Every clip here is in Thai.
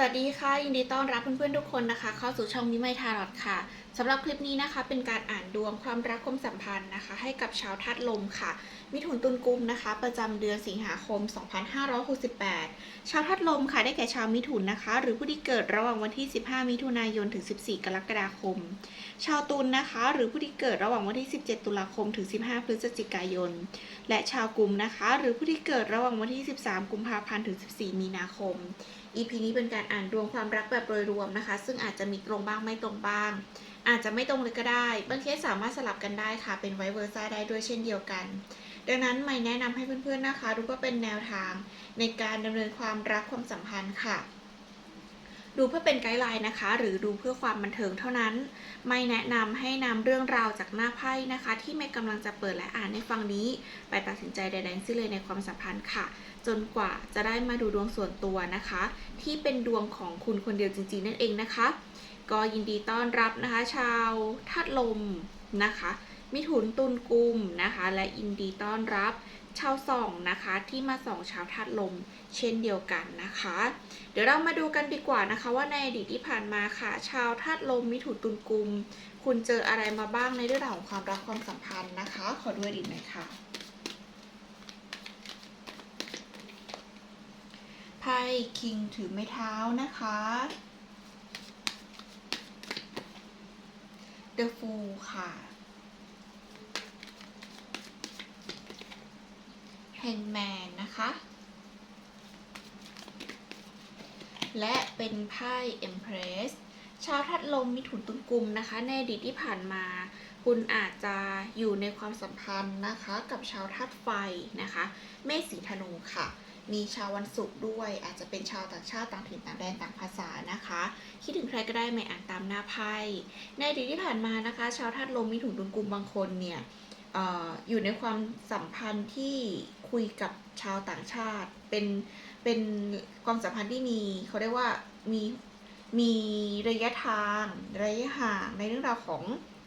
วัสดีค่ะ ยินดีต้อนรับเพื่อนๆทุกคนนะคะ เข้าสู่ช่องมิไมทารอดค่ะสำหรับคลิปนี้นะคะ เป็นการอ่านดวงความรักความสัมพันธ์นะคะ ให้กับชาวธาตุลมค่ะ มิถุนตุลกุมนะคะ ประจำเดือนสิงหาคม 2568 ชาวธาตุลมค่ะได้แก่ชาวมิถุนนะคะ หรือผู้ที่เกิดระหว่างวันที่ 15 มิถุนายนถึง 14 กรกฎาคม ชาวตุลนะคะ หรือผู้ที่เกิดระหว่างวันที่ 17 ตุลาคมถึง 15 พฤศจิกายน และชาวกุมนะคะ หรือผู้ที่เกิดระหว่างวันที่ 13 กุมภาพันธ์ถึง 14 มีนาคม EP นี้เป็นการอ่านดวงความรักแบบโดยรวมนะคะ ซึ่งอาจจะมีตรงบ้างไม่ตรงบ้างอาจจะไม่ตรงเลยก็ได้ บางเคสสามารถสลับกันได้ค่ะ เป็นไวเวอร์ซ่าได้ด้วยเช่นเดียวกัน ดังนั้นไม่แนะนำให้เพื่อนๆนะคะ ดูก็เป็นแนวทางในการดำเนินความรักความสัมพันธ์ค่ะ ดูเพื่อเป็นไกด์ไลน์นะคะ หรือดูเพื่อความบันเทิงเท่านั้น ไม่แนะนำให้นำเรื่องราวจากหน้าไพ่นะคะ ที่ไม่กำลังจะเปิดและอ่านในฟังนี้ ไปตัดสินใจใดๆทั้งเลยในความสัมพันธ์ค่ะ จนกว่าจะได้มาดูดวงส่วนตัวนะคะ ที่เป็นดวงของคุณคนเดียวจริงๆนั่นเองนะคะ ก็ยินดีต้อนรับนะคะ ชาวธาตุลมนะคะ มิถุนตุลกุมนะคะ และยินดีต้อนรับชาวส่องนะคะที่มาส่องชาวธาตุลมเช่นเดียวกันนะคะ เดี๋ยวเรามาดูกันดีกว่านะคะ ว่าในอดีตที่ผ่านมาค่ะ ชาวธาตุลมมิถุนตุลกุม คุณเจออะไรมาบ้างในเรื่องราวของความรักความสัมพันธ์นะคะ ขอดูอดีหน่อยค่ะไพ่คิงถือไม้เท้านะคะ The Fool ค่ะ Hangman นะคะ และเป็นไพ่ Empress ชาวทัดลมมิถุนตุลกุมนะคะ ในอดีตที่ผ่านมา คุณอาจจะอยู่ในความสัมพันธ์นะคะ กับชาวธาตุไฟนะคะ เมษสีธนูค่ะ มีชาววันศุกร์ด้วย อาจจะเป็นชาวต่างชาติต่างถิ่นต่างแดนต่างภาษานะคะ คิดถึงใครก็ได้ไม่อ่านตามหน้าไพ่ในอดีตที่ผ่านมานะคะ ชาวธาตุลมมิถุนตุลกุมบางคนเนี่ยอออยู่ในความสัมพันธ์ที่คุยกับชาวต่างชาติ เป็นเป็นความสัมพันธ์ที่มีเขาเรียกว่ามีมีระยะทางระยะห่างในเรื่องราวของ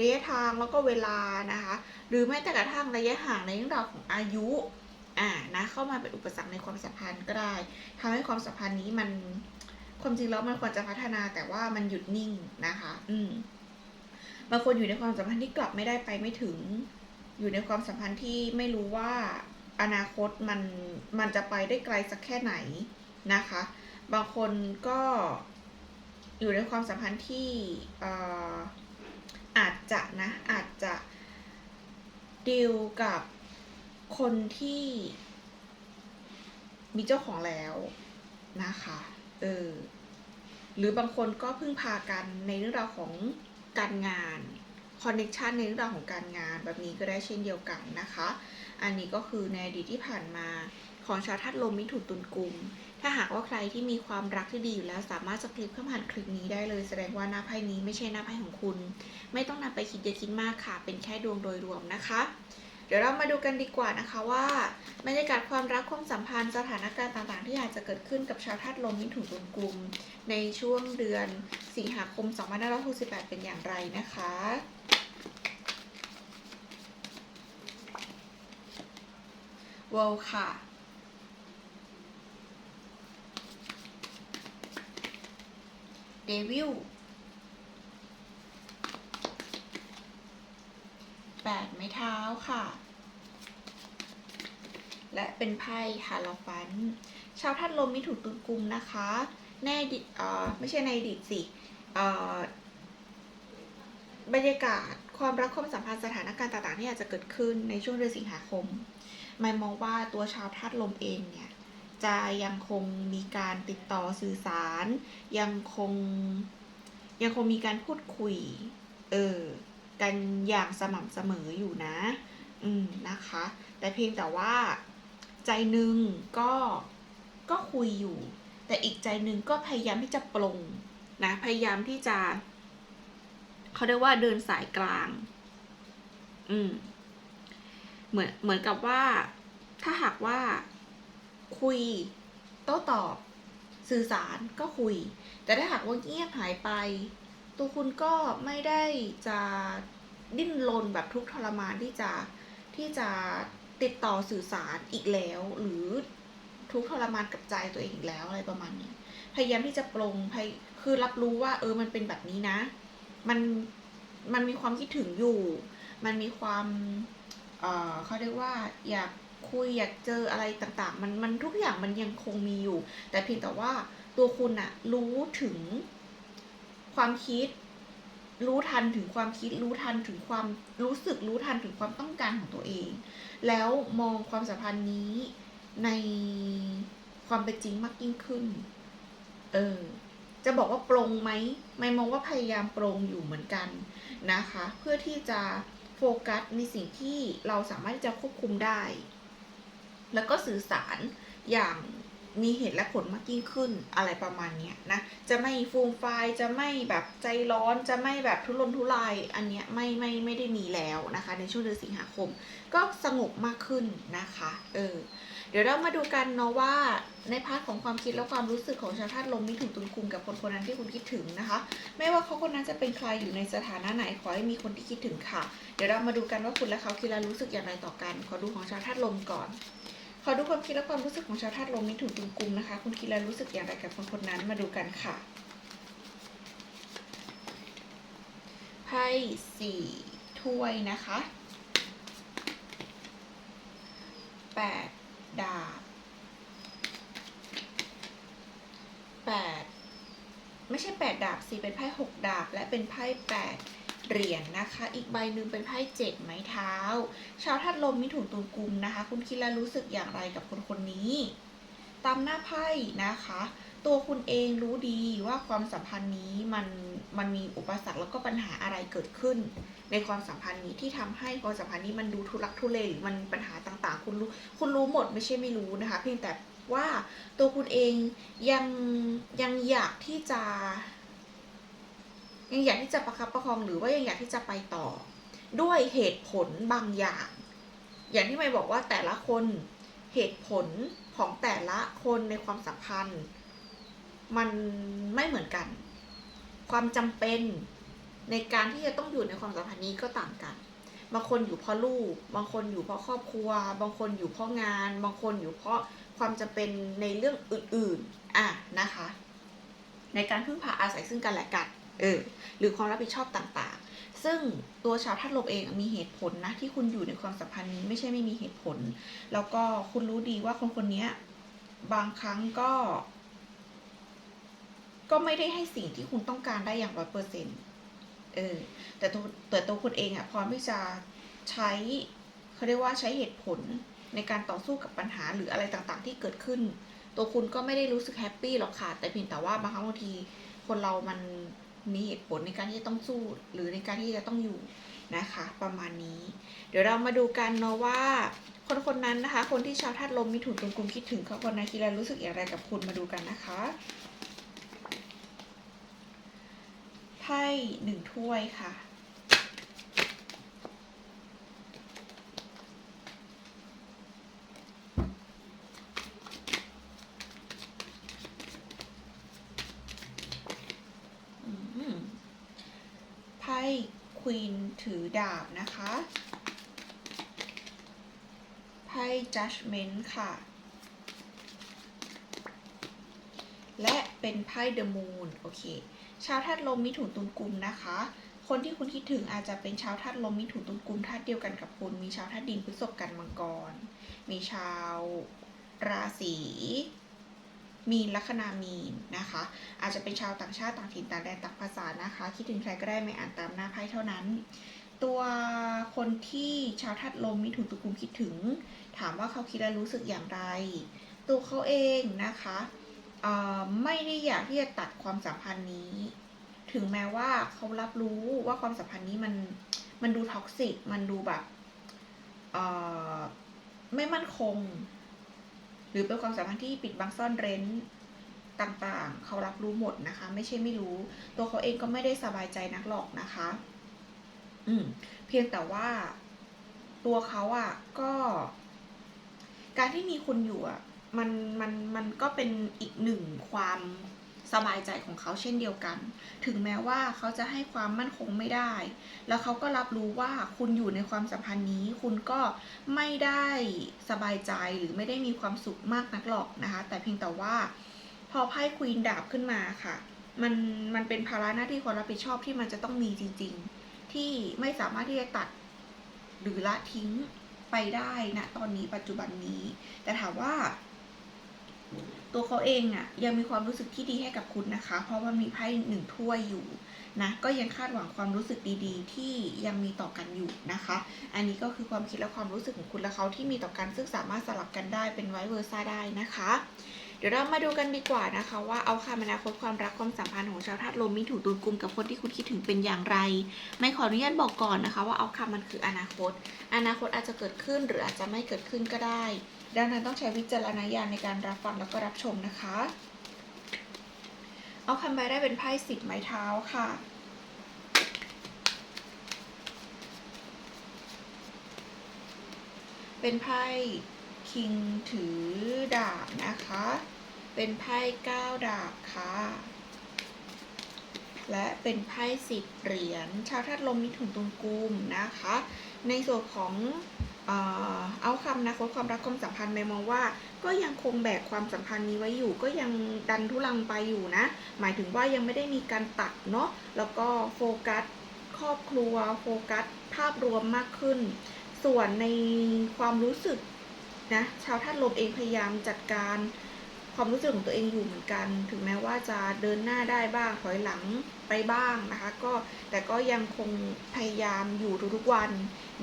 ระยะทางแล้วก็เวลานะคะ หรือแม้แต่กระทั่งระยะห่างในเรื่องราวของอายุ อ่านะเข้ามาเป็นอุปสรรคในความสัมพันธ์ก็ได้ทำให้ความสัมพันธ์นี้มันความจริงแล้วมันควรจะพัฒนาแต่ว่ามันหยุดนิ่งนะคะ อืมบางคนอยู่ในความสัมพันธ์ที่กลับไม่ได้ไปไม่ถึง อยู่ในความสัมพันธ์ที่ไม่รู้ว่าอนาคตมันมันจะไปได้ไกลสักแค่ไหนนะคะ บางคนก็อยู่ในความสัมพันธ์ที่เอ่ออาจจะนะอาจจะดีลกับ คนที่มีเจ้าของแล้วนะคะ เออ หรือบางคนก็พึ่งพากันในเรื่องราวของการงานคอนเน c ชันในเรื่องราวของการงานแบบนี้ก็ได้เช่นเดียวกันนะคะ อันนี้ก็คือในอดีตที่ผ่านมาของชาวทัดลมมิถุนตุลกุม ถ้าหากว่าใครที่มีความรักที่ดีอยู่แล้วสามารถสคลิปเข้าผ่านคลิปนี้ได้เลย แสดงว่าหน้าไพ่นี้ไม่ใช่หน้าไพ่ของคุณ ไม่ต้องนำไปคิดเยอะคิดมากค่ะ เป็นแค่ดวงโดยรวมนะคะ เดี๋ยวเรามาดูกันดีกว่านะคะว่าบรรยากาศความรักความสัมพันธ์สถานการณ์ต่างๆ ที่อาจจะเกิดขึ้นกับชาวธาตุลมมิถุนตุลกุม ในช่วงเดือนสิงหาคม 2568 เป็นอย่างไรนะคะวลค่ะเดวิลแปดไม้เท้าค่ะ และเป็นไพ่ฮาลาฟัน ชาวธาตุลมมิถุนตุลกุมนะคะ แน่ดิเอ่อไม่ใช่ในอดีตสิเอ่อบรรยากาศความรักความสัมพันธ์สถานการณ์ต่างๆที่อาจจะเกิดขึ้นในช่วงเดือนสิงหาคมไม่มองว่าตัวชาวธาตุลมเองเนี่ยจะยังคงมีการติดต่อสื่อสาร ยังคงยังคงมีการพูดคุย เออกันอย่างสม่ำเสมออยู่นะ อืมนะคะ แต่เพียงแต่ว่า ใจหนึ่งก็ก็คุยอยู่ แต่อีกใจหนึ่งก็พยายามที่จะปลงนะพยายามที่จะเขาเรียกว่าเดินสายกลาง อืม เหมือนเหมือนกับว่า ถ้าหากว่า คุย โต้ตอบ สื่อสารก็คุย แต่ถ้าหากว่าเงียบหายไป ตัวคุณก็ไม่ได้จะดิ้นรนแบบทุกทรมานที่จะที่จะ ติดต่อสื่อสารอีกแล้ว หรือทุกทรมานกับใจตัวเองอีกแล้วอะไรประมาณนี้พยายามที่จะปลงพยคือรับรู้ว่า เออมันเป็นแบบนี้นะ มันมันมีความคิดถึงอยู่ มันมีความเออเขาเรียกว่าอยากคุยอยากเจออะไรต่างๆ มันมันทุกอย่างมันยังคงมีอยู่ แต่เพียงแต่ว่าตัวคุณอะรู้ถึงความคิด รู้ทันถึงความคิดรู้ทันถึงความรู้สึกรู้ทันถึงความต้องการของตัวเอง แล้วมองความสัมพันธ์นี้ในความเป็นจริงมากยิ่งขึ้น เออ จะบอกว่าปรงไหม ไม่มองว่าพยายามปรงอยู่เหมือนกันนะคะ เพื่อที่จะโฟกัสในสิ่งที่เราสามารถที่จะควบคุมได้ แล้วก็สื่อสารอย่างมีเหตุและผลมากยิ่งขึ้นอะไรประมาณนี้นะ จะไม่ฟูมไฟจะไม่แบบใจร้อนจะไม่แบบทุรนทุรายอันเนี้ยไม่ไม่ไม่ได้มีแล้วนะคะ ในช่วงเดือนสิงหาคม ก็สงบมากขึ้นนะคะเออเดี๋ยวเรามาดูกันเนาะว่าในพาร์ทของความคิดและความรู้สึกของชาวธาตุลมมิถุนตุลกุมกับคนคนนั้นที่คุณคิดถึงนะคะ ไม่ว่าเขาคนนั้นจะเป็นใครอยู่ในสถานะไหนขอให้มีคนที่คิดถึงค่ะ เดี๋ยวเรามาดูกันว่าคุณและเขาคิดและรู้สึกอย่างไรต่อกัน ขอดูของชาวธาตุลมก่อน อดูความคิดและความรู้สึกของชาวธาตุลมมิถุนตุลกุมนะคะ คุณคิดและรู้สึกอย่างไรกับคนคนนั้นมาดูกันค่ะไพ่สี่ถ้วยนะคะแปดดาบแปดไม่ใช่แปดดาบสิเป็นไพ่หกดาบและเป็นไพ่แปด เหรียญนะคะ อีกใบหนึ่งเป็นไพ่เจ็ดไม้เท้า ชาวธาตุลมมิถุนตุลกุมนะคะ คุณคิดและรู้สึกอย่างไรกับคนคนนี้ ตามหน้าไพ่นะคะ ตัวคุณเองรู้ดีว่าความสัมพันธ์นี้มันมันมีอุปสรรคแล้วก็ปัญหาอะไรเกิดขึ้น ในความสัมพันธ์นี้ที่ทำให้ความสัมพันธ์นี้มันดูทุรักทุเลหรือมันปัญหาต่างๆ คุณรู้คุณรู้หมดไม่ใช่ไม่รู้นะคะ เพียงแต่ว่าตัวคุณเองยังยังอยากที่จะ ยังอยากที่จะประคับประคองหรือว่ายังอยากที่จะไปต่อ ด้วยเหตุผลบางอย่าง อย่างที่ไม่บอกว่าแต่ละคนเหตุผลของแต่ละคนในความสัมพันธ์ มันไม่เหมือนกัน ความจำเป็นในการที่จะต้องอยู่ในความสัมพันธ์นี้ก็ต่างกัน บางคนอยู่เพราะลูก บางคนอยู่เพราะครอบครัว บางคนอยู่เพราะงาน บางคนอยู่เพราะความจำเป็นในเรื่องอื่นๆ อะนะคะ ในการพึ่งพาอาศัยซึ่งกันและกัน เออหรือความรับผิดชอบต่างๆ ซึ่งตัวชาวธาตุลมเองมีเหตุผลนะที่คุณอยู่ในความสัมพันธ์นี้ไม่ใช่ไม่มีเหตุผล แล้วก็คุณรู้ดีว่าคนคนนี้บางครั้งก็ ก็ไม่ได้ให้สิ่งที่คุณต้องการได้อย่างร้อยเปอร์เซ็นต์เออแต่ตัวแต่ตัวคุณเองอะพร้อมที่จะใช้เขาเรียกว่าใช้เหตุผลในการต่อสู้กับปัญหาหรืออะไรต่างๆ ที่เกิดขึ้น ตัวคุณก็ไม่ได้รู้สึกแฮปปี้หรอกค่ะ แต่เพียงแต่ว่าบางครั้งบางทีคนเรามัน มีเหตุผลในการที่ต้องสู้ หรือในการที่จะต้องอยู่นะคะ ประมาณนี้ เดี๋ยวเรามาดูกันเนาะว่า คนคนนั้นนะคะ คนที่ชาวธาตุลมมีถุนตุลกุมคิดถึงเขาคนนั้คิดและรู้สึกอย่างไรกับคุณมาดูกันนะคะไพ่หนึ่งถ้วยค่ะ อืมไพ่ ควีนถือดาบนะคะไพ่ judgment ค่ะ และเป็นไพ่ the moon โอเค ชาวธาตุลมมิถุนตุลกุมนะคะ คนที่คุณคิดถึงอาจจะเป็นชาวธาตุลมมิถุนตุลกุมธาตุเดียวกันกับคุณมีชาวธาตุดินพฤษภกันมังกร มีชาวราศี มีนลัคนามีนนะคะ อาจจะเป็นชาวต่างชาติต่างถิ่นต่างแดนต่างภาษานะคะ คิดถึงใครก็ได้ไม่อ่านตามหน้าไพ่เท่านั้น ตัวคนที่ชาวธาตุลมมิถุนตุกุมคิดถึง ถามว่าเขาคิดและรู้สึกอย่างไร ตัวเขาเองนะคะไม่ได้อยากที่จะตัดความสัมพันธ์นี้ ถึงแม้ว่าเขารับรู้ว่าความสัมพันธ์นี้มันมันดูท็อกซิกมันดูแบบไม่มั่นคง รือเป็นความสัมพันธ์ที่ปิดบังซ่อนเร้นต่างๆ เขารับรู้หมดนะคะ ไม่ใช่ไม่รู้ ตัวเขาเองก็ไม่ได้สบายใจนักหรอกนะคะ อืม เพียงแต่ว่าตัวเขาอะ่ะ ก็ การที่มีคุณอยู่อะ มันมันมันก็เป็นอีกหนึ่งความ สบายใจของเขาเช่นเดียวกัน ถึงแม้ว่าเขาจะให้ความมั่นคงไม่ได้ แล้วเขาก็รับรู้ว่าคุณอยู่ในความสัมพันธ์นี้ คุณก็ไม่ได้สบายใจหรือไม่ได้มีความสุขมากนักหรอกนะคะ แต่เพียงแต่ว่า พอไพ่ควีนดาบขึ้นมาค่ะ มันมันเป็นภาระหน้าที่ความรับผิดชอบที่มันจะต้องมีจริง ๆ ที่ไม่สามารถที่จะตัดหรือละทิ้งไปได้นะตอนนี้ปัจจุบันนี้ แต่ถามว่า ตัวเขาเองอะ่ะยังมีความรู้สึกที่ดีให้กับคุณนะคะ เพราะว่ามีไพ่หนึ่งถ้วยอยู่นะก็ยังคาดหวังความรู้สึกดีๆ ที่ยังมีต่อกันอยู่นะคะ อันนี้ก็คือความคิดและความรู้สึกของคุณและเขาที่มีต่อกันซึ่งสามารถสลับกันได้เป็นไวเวอร์ซ่าได้นะคะ เดี๋ยวเรามาดูกันดีกว่านะคะ ว่าเอาคำอนาคตความรักความสัมพันธ์ของชาวธาตุลมมีถูกตุนกลุ่มกับคนที่คุณคิดถึงเป็นอย่างไร ไม่ขออนุญาตบอกก่อนนะคะ ว่าเอาคำมันคืออนาคต อนาคตอาจจะเกิดขึ้นหรืออาจจะไม่เกิดขึ้นก็ได้ ดังนั้นต้องใช้วิจารณญาณในการรับฟังแล้วก็รับชมนะคะ เอาคำใบได้เป็นไพ่สิบไม้เท้าค่ะเป็นไพ่คิงถือดาบนะคะ เป็นไพ่เก้าดาบค่ะ และเป็นไพ่สิบเหรียญ ชาวธาตุลมมิถุนตุลกุมนะคะ ในส่วนของ เอาคำนะคตความรักความสัมพันธ์ในมองว่า ก็ยังคงแบกความสัมพันธ์นี้ไว้อยู่ ก็ยังดันทุลังไปอยู่นะ หมายถึงว่ายังไม่ได้มีการตัดเนาะแล้วก็โฟกัสครอบครัวโฟกัสภาพรวมมากขึ้น ส่วนในความรู้สึกนะชาวท่านลมเองพยายามจัดการ ความรู้สึกของตัวเองอยู่เหมือนกัน ถึงแม้ว่าจะเดินหน้าได้บ้างถอยหลังไปบ้างนะคะ ก็แต่ก็ยังคงพยายามอยู่ทุกๆวัน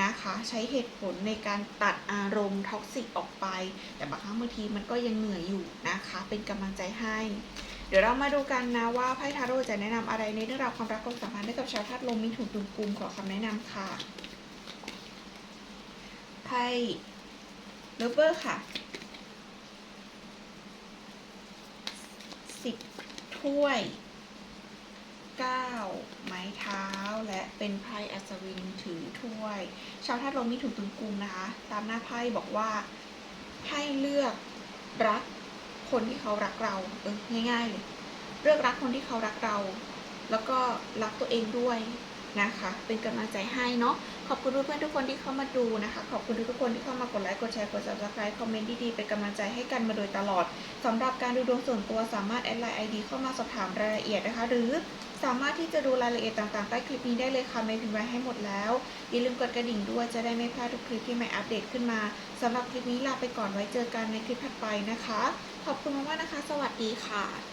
นะคะ ใช้เหตุผลในการตัดอารมณ์ท็อกซิกออกไป แต่บางครั้งบางทีมันก็ยังเหนื่อยอยู่นะคะ เป็นกำลังใจให้ เดี๋ยวเรามาดูกันนะว่าไพ่ทาโร่จะแนะนำอะไรในเรื่องราวความรักความสัมพันธ์ให้กับชาวธาตุลมมิถุนตุลกุมขอคำแนะนำค่ะไพ่เลเวอร์ค่ะ สิบถ้วยเก้าไม้เท้าและเป็นไพ่อัศวินถือถ้วย ชาวธาตุลมมิถุนตุลกุมนะคะ ตามหน้าไพ่บอกว่าให้เลือกรักคนที่เขารักเราเออง่ายๆเลยเลือกรักคนที่เขารักเรา แล้วก็รักตัวเองด้วยนะคะ เป็นกำลังใจให้เนาะ ขอบคุณเพื่อนๆทุกคนที่เข้ามาดูนะคะ ขอบคุณทุกคนที่เข้ามากดไลค์กดแชร์กด subscribe คอมเมนต์ดีๆเป็นกำลังใจให้กันมาโดยตลอดสำหรับการดูดวงส่วนตัวสามารถแอดไลน์ ID เข้ามาสอบถามรายละเอียดนะคะ หรือสามารถที่จะดูรายละเอียดต่างๆใต้คลิปนี้ได้เลยค่ะไม่พิมพ์ไว้ให้หมดแล้ว อย่าลืมกดกระดิ่งด้วยจะได้ไม่พลาดทุกคลิปที่ใหม่อัปเดตขึ้นมาสำหรับคลิปนี้ลาไปก่อนไว้เจอกันในคลิปถัดไปนะคะ ขอบคุณมากๆนะคะ สวัสดีค่ะ